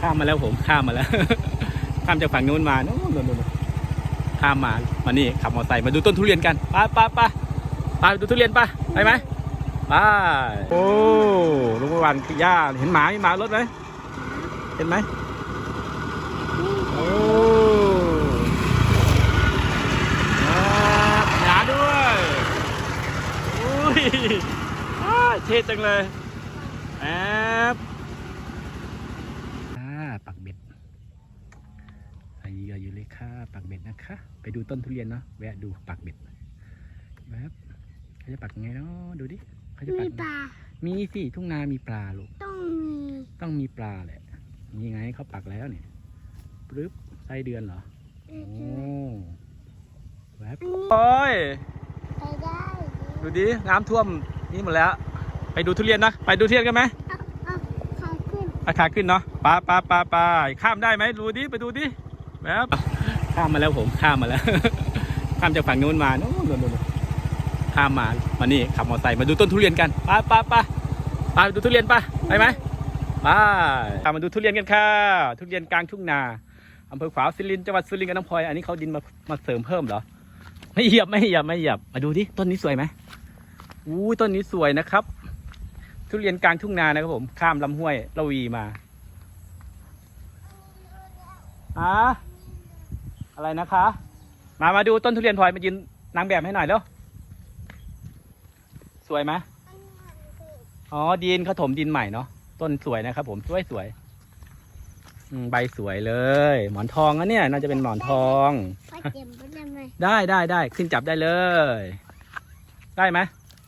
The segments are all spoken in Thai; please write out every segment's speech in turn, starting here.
ข้ามมาแล้วผมข้ามมาแล้ว ข้ามจากฝั่งนู้นมาโน่นนู่นนู่นข้ามมามานี่ขับมอเตอร์ไซค์มาดูต้นทุเรียนกันไปไปไปไปดูทุเรียนไปไปไหมไปโอ้ลุงประวันคือย่าเห็นหมามีหมารถไหมเห็นไหมโอ้ครับหนาด้วยอุ้ยเท่จังเลยแอบอ่าปักเบ็ดใส่เหยื่ออยู่เลยค่ะปักเบ็ด นะคะ ไปดูต้นทุเรียนเนาะแวะดูปักเบ็ดแวบเขาจะปักยังไงเนาะดูดิเขาจะปัมีกปลา มีสิทุ่งนามีปลาลูกต้องมีต้องมีปลาแหละนี่ไงเขาปักแล้วเนี่ยปึ๊บไส้เดือนเหรอเอโอ้อแวบโอ้ยไปได้ดูดิน้ำท่วมนี่หมดแล้ว ไปดูทุเรียนนะไปดูทุเรียนกันไหมเอาเอาขาขึ้นอาคาขึ้นเนาะปลาปลาปลาปลาข้ามได้ไหมดูดิไปดูดิแวบ ข้ามมาแล้วผมข้ามมาแล้ว ข้ามจากฝั่งนู้นมาโน่นนู่นนู่นข้ามมามานี่ขับมอเตอร์ไซค์มาดูต้นทุเรียนกันไปไปไปไปดูทุเรียนไปไปไหมไปตามมาดูทุเรียนกันค่ะ ทุเรียนกลางทุ่งนาอำเภอขวาวสิรินจังหวัดสุรินทร์กับน้องพลอยอันนี้เขาดินมามาเสริมเพิ่มเหรอไม่เหยียบไม่เหยียบไม่เหยียบมาดูดิต้นนี้สวยไหมอู้ต้นนี้สวยนะครับ ทุเรียนกลางทุ่งนานะครับผม ข้ามลำห้วยละวีมาอะ อะไรนะคะ มามาดูต้นทุเรียนพลอยมายืนนางแบบให้หน่อยแล้วสวยไหมอ๋อดินเขาถมดินใหม่เนาะต้นสวยนะครับ ผมสวยสวยอืมใบสวยเลย หมอนทองนะเนี่ย น่าจะเป็นหมอนทองไปเจ็บไปทำไมได้ได้ได้ขึ้นจับได้เลย ได้ไหม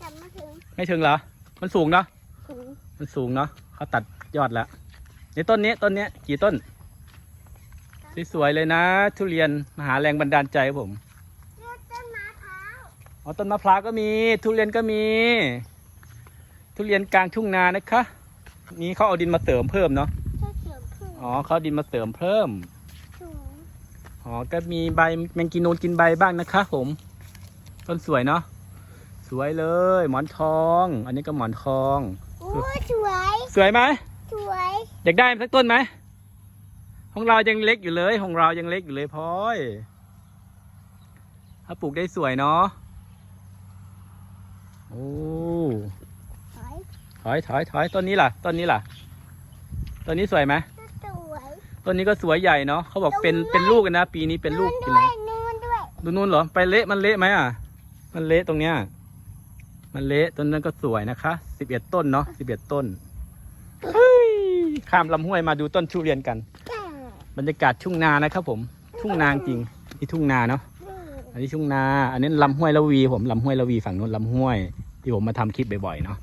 จับมาถึงไม่ถึงเหรอ มันสูงเนาะถึงมันสูงเนาะเขาตัดยอดแล้วในต้นนี้ต้นเนี้ยกี่ต้น สวยๆเลยนะ ทุเรียนมหาแรงบันดาลใจครับผมเลือดต้นมะพร้าวอ๋อต้นมะพร้าวก็มี ทุเรียนก็มี ทุเรียนกลางทุ่งนานะคะ นี่เขาเอาดินมาเสริมเพิ่มเนาะถ้าเสือพึ่งอ๋อเขาเอาดินมาเสริมเพิ่มสูงอ๋อก็มีใบแมงกีนูนกินใบบ้างนะคะผม ต้นสวยเนาะสวยเลย หมอนทอง อันนี้ก็หมอนทอง โอ้สวย สวยไหมสวย อยากได้สักต้นไหม ของเรายังเล็กอยู่เลยของเรายังเล็กอยู่เลยพลอยถ้าปลูกได้สวยเนาะโอ้สวยถอยถอยถอยต้นนี้ล่ะต้นนี้ล่ะต้นนี้สวยไหมสวยต้นนี้ก็สวยใหญ่เนาะเขาบอกเป็นเป็นลูกกันนะ ปีนี้เป็นลูกกินด้วนะยนู่นด้วยดูนู่นเหรอไปเละมันเละไหมอะ มันเละตรงเนี้ยมันเละต้นนั้นก็สวยนะคะสิบเอ็ดต้นเนาะสิบเอ็ดต้นเฮ้ยข้ามลำห้วยมาดูต้นทุเรียนกันจ้า บรรยากาศทุ่งนานะครับผมทุ่งนาจริงนี่ทุ่งนาเนาะอันนี้ทุ่งนา อันนี้ลำห้วยละวีผมลำห้วยละวีฝั่งนู้นลำห้วย ที่ผมมาทำคลิปบ่อยๆเนาะ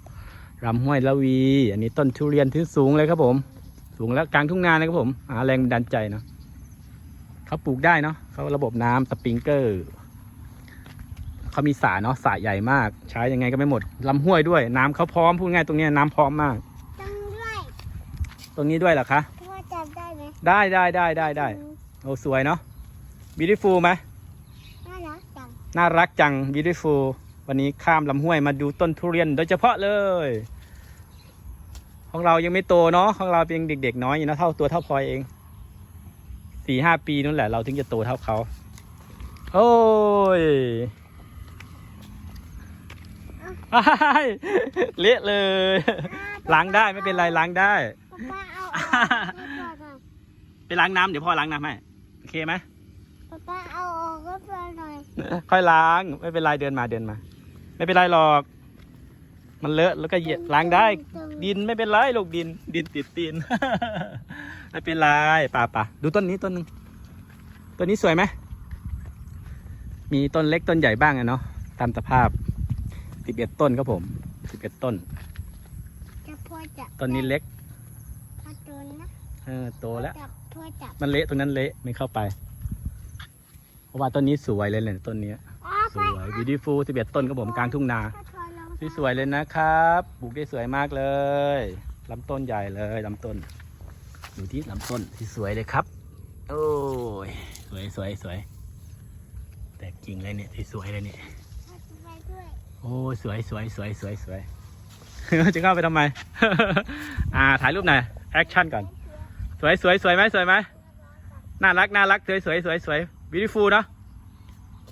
ลำห้วยละวี อันนี้ต้นทุเรียนที่สูงเลยครับผม สูงแล้วกลางทุ่งนานะครับผมหาแรงบันดาลใจเนาะเขาปลูกได้เนาะเขาระบบน้ำสปริงเกอร์เขามีสระเนาะสระใหญ่มาก ใช้ยังไงก็ไม่หมดลำห้วยด้วย น้ำเขาพร้อมพูดง่ายตรงเนี้ยน้ำพร้อมมากต้องด้วยตรงนี้ด้วยเหรอคะพ่อจำ ได้ไหมได้ได้ได้ได้ได้โอ้สวยเนาะ beautiful ไหมน่ารักจัง น่ารักจัง beautiful วันนี้ข้ามลำห้วยมาดูต้นทุเรียนโดยเฉพาะเลย ของเรายังไม่โตเนาะ ของเราเป็นเด็ก ๆ น้อยอยู่นะเท่าตัวเท่าพลอยเอง สี่ห้าปีนั่นแหละเราถึงจะโตเท่าเขา โอ้ยอ้ายเละเลย ล้างได้ไม่เป็นไรล้างได้ ไปล้างน้ำเดี๋ยวพ่อล้างน้ำให้โอเคไหมป้าเอาออกให้พ่อหน่อยค่อยล้างไม่เป็นไรเดินมาเดินมา ไม่เป็นไรหรอก มันเลอะแล้วก็เหยียดล้างได้ ดินไม่เป็นไรลูกดิน ดินติดตีน ไม่เป็นไรป่าป่าดูต้นนี้ต้นหนึ่งต้นนี้สวยไหมมีต้นเล็กต้นใหญ่บ้างอะเนาะตามสภาพสิบเอ็ดต้นครับผมสิบเอ็ดต้น จะพ่อจับต้นนี้เล็กพ่อโดนนะเออโตแล้ว จับ พ่อจับมันเละตรงนั้นเละไม่เข้าไป เพราะว่าต้นนี้สวยเลยเนี่ยต้นเนี้ยอ๋อสไปวย beautiful สิบเอ็ดต้นครับผมกลางทุ่งนาพ่อถอยลงสวยๆเลยนะครับปลูกได้สวยมากเลยลำต้นใหญ่เลยลำต้นดูที่ลำต้นที่สวยเลยครับ โอ้ยสวยสวยสวยแตกจริงเลยเนี่ยที่สวยเลยเนี่ยพ่อจะไปด้วยโอ้ยสวยสวยสวยสวยสวยจะเข้าไปทำไม อ่าถ่ายรูปหน่อยแอคชั่นก่อน สวยสวยสวยไหมสวยไหมน่ารักน่ารักสวยสวยสวยสวย beautiful เนอะ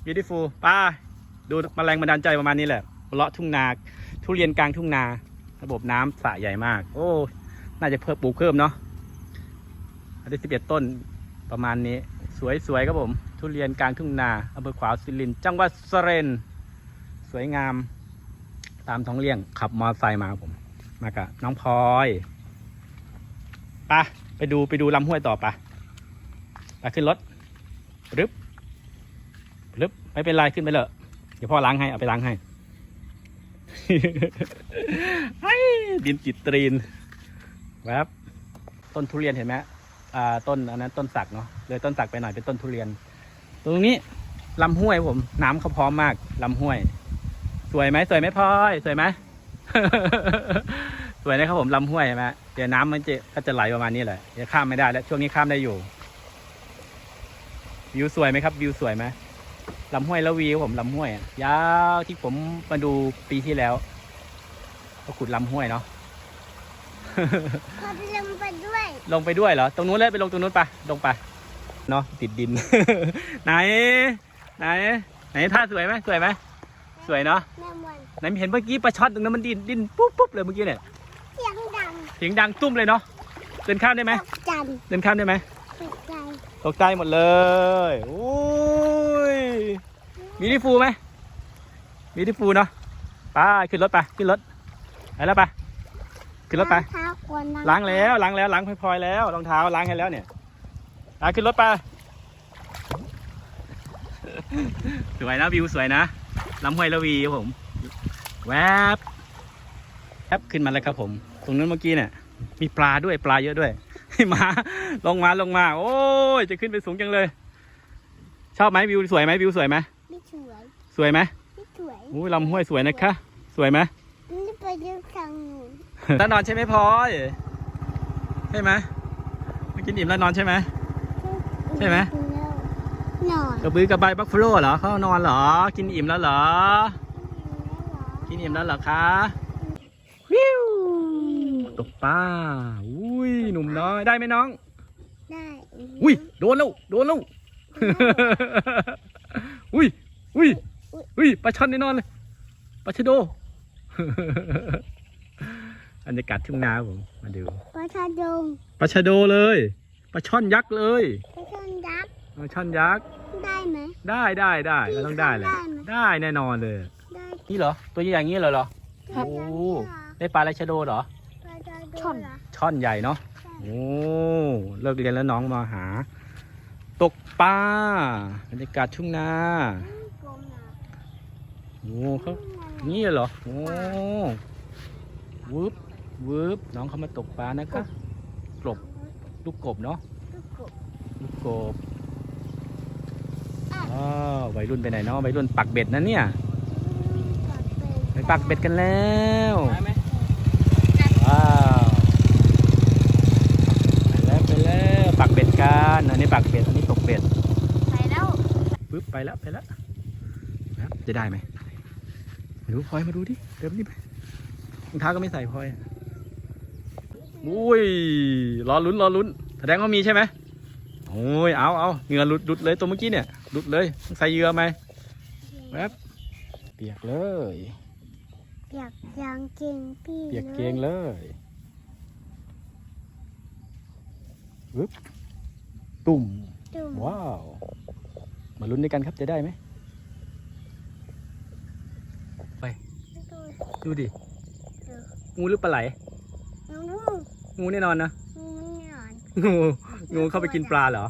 beautiful ไป้า ดูแมลงบันดาลใจประมาณนี้แหละเลาะทุ่งนา ทุเรียนกลางทุ่งนา ระบบน้ำสระใหญ่มาก โอ้ น่าจะเพิ่มปลูกเพิ่มเนาะอันที่สิบเอ็ดต้นประมาณนี้ สวยสวยครับผม ทุเรียนกลางทุ่งนาอำเภอขวาวสิรินจังหวัดสรินทร์สวยงาม ตามท้องเลี่ยงขับมอเตอร์ไซค์มาผม มากับน้องพลอยไปะ ไปดูไปดูลำห้วยต่อไปะไปขึ้นรถรึบรึบไม่เป็นไรขึ้นไปเลยเดี๋ยวพ่อล้างให้เอาไปล้างให้ไอ้ดินจิตตรีนแวบต้นทุเรียนเห็นไหมอ่าต้นอันนั้นต้นสักเนาะเลยต้นสักไปหน่อยเป็นต้นทุเรียน ตรงนี้ลำห้วยผมน้ำเขาพร้อมมากลำห้วย สวยไหมสวยไหมพลอยสวยไหม สวยนะครับผมลำห้วยใช่ไหมเดี๋ยวน้ำมันจะก็จะไหลประมาณนี้แหละเดี๋ยวข้ามไม่ได้แล้ว ช่วงนี้ข้ามได้อยู่ วิวสวยไหมครับ วิวสวยไหมลำห้วยแล้ววิวผมลำห้วยอะยาวที่ผมมาดูปีที่แล้วก็ขุดลำห้วยเนาะพอไปลงไปด้วย ลงไปด้วยเหรอ ตรงนู้นเลยไปลงตรงนู้นไปลงไปเนาะติดดิน ไหน ไหน ไหนท่าสวยไหมสวยไหมสวยเนาะแม่มวนไหนเห็นเมื่อกี้ปลาช็อตตรงนั้นมันดินดินปุ๊บปุ๊บเลยเมื่อกี้เนี่ยเสียงดัง เสียงดังตุ้มเลยเนาะเดินข้ามได้ไหมตกจันเดินข้ามได้ไหมตกใจตกใจหมดเลยโอ้ยมีที่ฟูไหมมีที่ฟูเนาะไปขึ้นรถไปขึ้นรถไปแล้วไปขึ้นรถไปเท้าควรนะล้างแล้วล้างแล้วล้างพลอยๆแล้วรองเท้าล้างให้แล้วเนี่ยไปขึ้นรถไปสวยนะวิวสวยนะลำห้วยละวีครับผม แวบแอบขึ้นมาแล้วครับผม ตรงนั้นเมื่อกี้เนี่ย มีปลาด้วยปลาเยอะด้วยมาลงมาลงมา โอ้ยจะขึ้นไปสูงจังเลย ชอบไหมวิวสวยไหมวิวสวยไหมไม่สวยสวยไหมไม่สวยอู้ลำห้วยสวยนะคะสวยไหมนี่ไปยืนทางนู้นแล้วนอนใช่ไหมพลอยใช่ไหมไม่กินอิ่มแล้วนอนใช่ไหมใช่ไหมนอนกระบือกระบายบัฟฟาโลเหรอเขานอนเหรอ กินอิ่มแล้วเหรอ กินอิ่มแล้วเหรอคะวิว ตกปลาอุ้ยหนุ่มน้อยได้ไหมน้อง ได้อุ้ยโดนแล้วโดนแล้วอุ้ยอุ้ยอุ้ยปลาช่อนแน่นอนเลยปลาชะโดบรรยากาศทุ่งนาครับผมมาดูปลาชาดงปลาชะโดเลยปลาช่อนยักษ์เลยปลาช่อนยักษ์ปลาช่อนยักษ์ได้ไหมได้ได้ได้เราต้องได้เลยได้ไหมได้แน่นอนเลยได้นี่เหรอตัวใหญ่อย่างนี้เลยเหรอครับโอ้ได้ปลาอะไรชะโดเหรอปลา ชาดงเหรอช่อนใหญ่เนาะโอ้เลิกเรียนแล้วน้องมาหา ตกปลาบรรยากาศทุ่งนากลมนะโอ้เขานี่เหรอโอ้วืบวืบน้องเขามาตกปลานะคะกบลูกกบเนาะลูกกบลูกกบอ๋อวัยรุ่นไปไหนเนาะวัยรุ่นปักเบ็ดนะเนี่ยไปปักเบ็ดกันแล้วว้าวไปแล้วไปแล้วปั กเบ็ดกันอันนี้ปักเบ็ดอันนี้ตกเบ็ดไปแล้วปึ๊บไปแล้วไปแล้วครับจะได้ไหมไม่รู้พลอยมาดูดิเดี๋ยวนี้ไปรองเท้าก็ไม่ใส่พลอยอะอุ้ยรอลุ้นรอลุ้นแสดงว่ามีใช่ไหมโอ้ยเอาเอาเหงื่อหลุดหลุดเลยตัวเมื่อกี้เนี่ยหลุดเลยต้องใส่เหยื่อไหมแวบเปียกเลยเปียกยางเกงพี่เปียกเกงเลยปึ๊บ ตุ่มจุ่มว้าว มาลุ้นด้วยกันครับจะได้ไหมดูดิ งูหรือปลาไหลน้องลูกงูแน่นอนนะนี่หนอนงูงูเข้าไปกินปลาเหรอ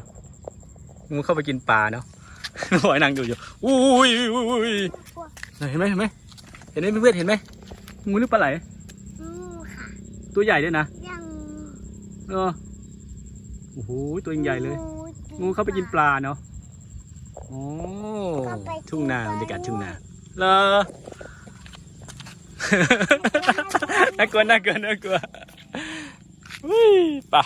งูเข้าไปกินปลาเนาะหอยนางอยู่อยู่อุ้ยอุ้ยอุ้ยเห็นไหมเห็นไหมเห็นไหมเพื่อนๆเห็นไหมงูหรือปลาไหลงูค่ะ ตัวใหญ่ด้วยนะยังเออ โอ้โหตัวใหญ่เลย งูเข้าไปกินปลาเนาะโอ้ทุ่งนาบรรยากาศทุ่งนาเหรอน่ากลัวน่ากลัวน่ากลัวอุ้ยไป่ะ